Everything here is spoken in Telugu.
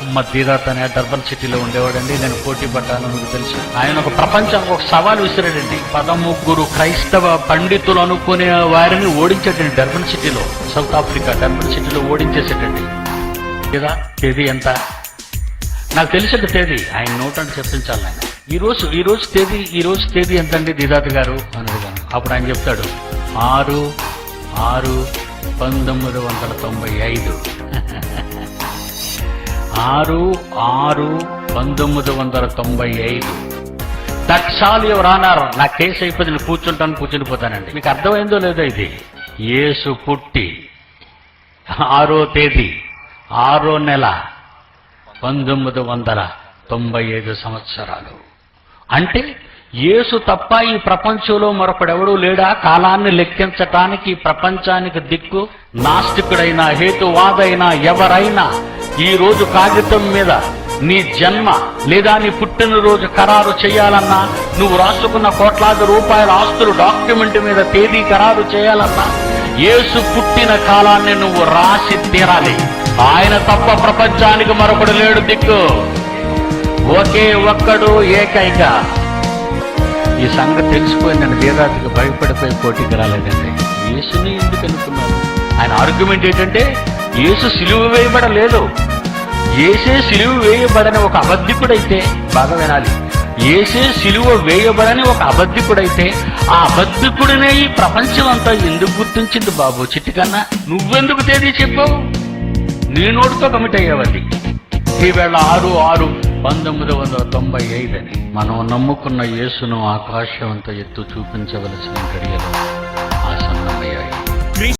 మహమ్మద్ దీదాత్ అనే డర్బన్ సిటీలో ఉండేవాడండి. నేను పోటీ పడ్డాను మీకు తెలుసు. ఆయన ఒక ప్రపంచానికి ఒక సవాల్ విసిరాడండి. పదముగ్గురు క్రైస్తవ పండితులు అనుకునే వారిని ఓడించాడండి డర్బన్ సిటీలో. సౌత్ ఆఫ్రికా డర్బన్ సిటీలో ఓడించేసాడండి కదా తేదీ ఎంత? నాకు తెలిసిన తేదీ ఆయన నోట్ అని చెప్పించాలి ఆయన. ఈ రోజు ఈ రోజు తేదీ ఈ రోజు తేదీ ఎంతండి? దిదాత్ గారు అని అడిగాను. అప్పుడు ఆయన చెప్తాడు ఆరు ఆరు పంతొమ్మిది వందల తొంభై ఐదు. ఆరు ఆరు పంతొమ్మిది వందల తొంభై ఐదు. దక్షాలు ఎవరు అన్నారు? నా కేసు అయిపోయింది నేను కూర్చుంటాను కూర్చునిపోతానండి మీకు అర్థమైందో లేదో ఇది? యేసు పుట్టి ఆరో తేదీ ఆరో నెల పంతొమ్మిది వందల తొంభై ఐదు సంవత్సరాలు. అంటే యేసు తప్ప ఈ ప్రపంచంలో మరొకడెవడూ లేడా? కాలాన్ని లెక్కించటానికి ప్రపంచానికి దిక్కు నాస్తికుడైనా హేతువాదైనా ఎవరైనా ఈ రోజు కాగితం మీద నీ జన్మ లేదా నీ పుట్టినరోజు ఖరారు చేయాలన్నా నువ్వు రాసుకున్న కోట్లాది రూపాయల ఆస్తులు డాక్యుమెంట్ మీద తేదీ ఖరారు చేయాలన్నా యేసు పుట్టిన కాలాన్ని నువ్వు రాసి తీరాలి. ఆయన తప్ప ప్రపంచానికి మరొకడు లేడు దిక్కు. ఒకే ఒక్కడు ఏకైక. ఈ సంగతి తెలిసిపోయి నేను వేదాతికి భయపడిపోయి పోటీకి రాలేదండి. యేసుని ఎందుకు అనుకున్నాను ఆయన ఆర్గ్యుమెంట్ ఏంటంటే యేసు సిలువ వేయబడలేదు. ఏసే సిలువ వేయబడని ఒక అబద్ధికుడైతే బాగా వినాలి. ఏసే సిలువ వేయబడని ఒక అబద్ధికుడైతే ఆ అబద్ధికుడినే ఈ ప్రపంచం అంతా ఎందుకు గుర్తించింది బాబు? చిట్టికన్నా నువ్వెందుకు తేదీ చెప్పావు? నీ నోటితో కమిట్ అయ్యావది ఈవేళ ఆరు ఆరు పంతొమ్మిది వందల తొంభై ఐదని మనం నమ్ముకున్న యేసును ఆకాశం అంత ఎత్తు చూపించవలసిన గడియలు ఆసన్నమయ్యాయి.